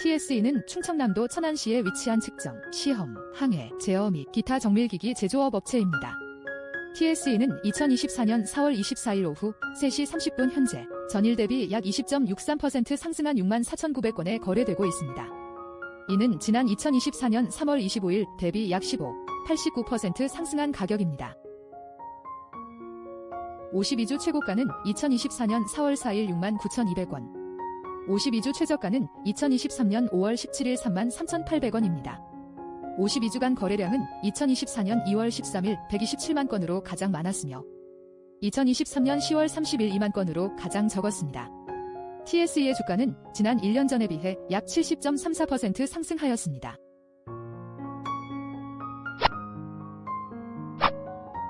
TSE는 충청남도 천안시에 위치한 측정, 시험, 항해, 제어 및 기타 정밀기기 제조업 업체입니다. TSE는 2024년 4월 24일 오후 3시 30분 현재 전일 대비 약 20.63% 상승한 6만 4,900건에 거래되고 있습니다. 이는 지난 2024년 3월 25일 대비 약 15, 89% 상승한 가격입니다. 52주 최고가는 2024년 4월 4일 6만 9,200원, 52주 최저가는 2023년 5월 17일 3만 3,800원입니다. 52주간 거래량은 2024년 2월 13일 127만 건으로 가장 많았으며 2023년 10월 30일 2만 건으로 가장 적었습니다. TSE의 주가는 지난 1년 전에 비해 약 70.34% 상승하였습니다.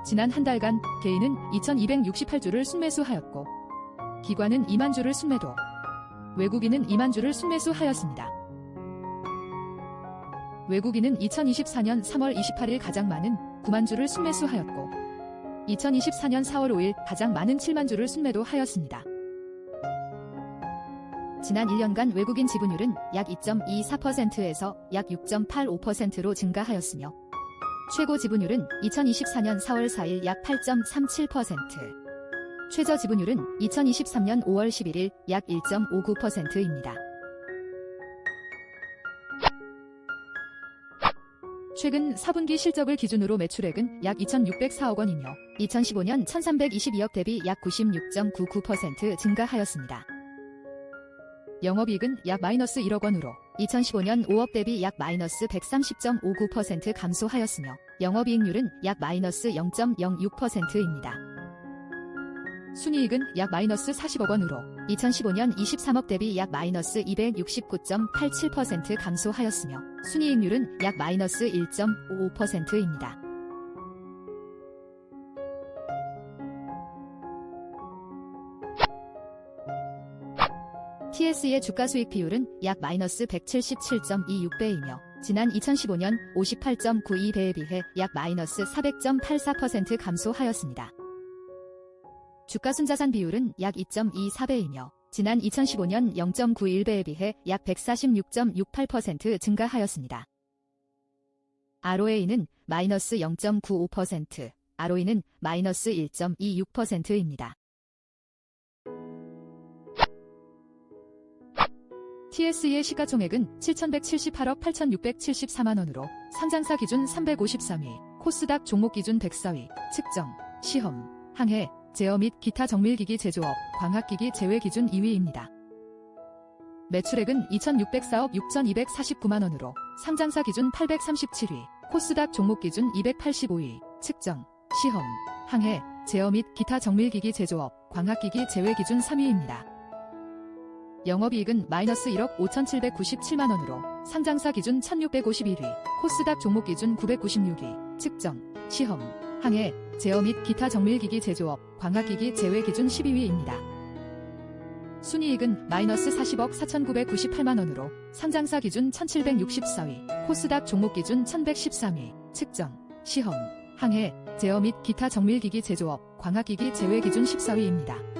지난 한 달간 개인은 2268주를 순매수하였고 기관은 2만 주를 순매도 외국인은 2만 주를 순매수하였습니다. 외국인은 2024년 3월 28일 가장 많은 9만 주를 순매수하였고 2024년 4월 5일 가장 많은 7만 주를 순매도 하였습니다. 지난 1년간 외국인 지분율은 약 2.24%에서 약 6.85%로 증가하였으며 최고 지분율은 2024년 4월 4일 약 8.37%, 최저 지분율은 2023년 5월 11일 약 1.59%입니다. 최근 4분기 실적을 기준으로 매출액은 약 2,604억 원이며 2015년 1,322억 대비 약 96.99% 증가하였습니다. 영업이익은 약 마이너스 1억 원으로 2015년 5억 대비 약 마이너스 130.59% 감소하였으며 영업이익률은 약 마이너스 0.06%입니다. 순이익은 약 마이너스 40억 원으로 2015년 23억 대비 약 마이너스 269.87% 감소하였으며 순이익률은 약 마이너스 1.55%입니다. TS의 주가 수익 비율은 약 마이너스 177.26배이며 지난 2015년 58.92배에 비해 약 마이너스 400.84% 감소하였습니다. 주가 순자산 비율은 약 2.24배이며 지난 2015년 0.91배에 비해 약 146.68% 증가하였습니다. ROA는 마이너스 0.95%, ROE는 마이너스 1.26%입니다. TSE의 시가총액은 7,178억 8,674만원으로 상장사 기준 353위, 코스닥 종목 기준 104위, 측정, 시험, 항해, 제어 및 기타 정밀기기 제조업, 광학기기 제외 기준 2위입니다. 매출액은 2,604억 6,249만원으로 상장사 기준 837위, 코스닥 종목 기준 285위, 측정, 시험, 항해, 제어 및 기타 정밀기기 제조업, 광학기기 제외 기준 3위입니다. 영업이익은 마이너스 1억 5,797만원으로 상장사 기준 1,651위, 코스닥 종목 기준 996위, 측정, 시험, 항해, 제어 및 기타 정밀기기 제조업, 광학기기 제외 기준 12위입니다. 순이익은 마이너스 40억 4,998만원으로 상장사 기준 1,764위, 코스닥 종목 기준 1,113위, 측정, 시험, 항해, 제어 및 기타 정밀기기 제조업, 광학기기 제외 기준 14위입니다.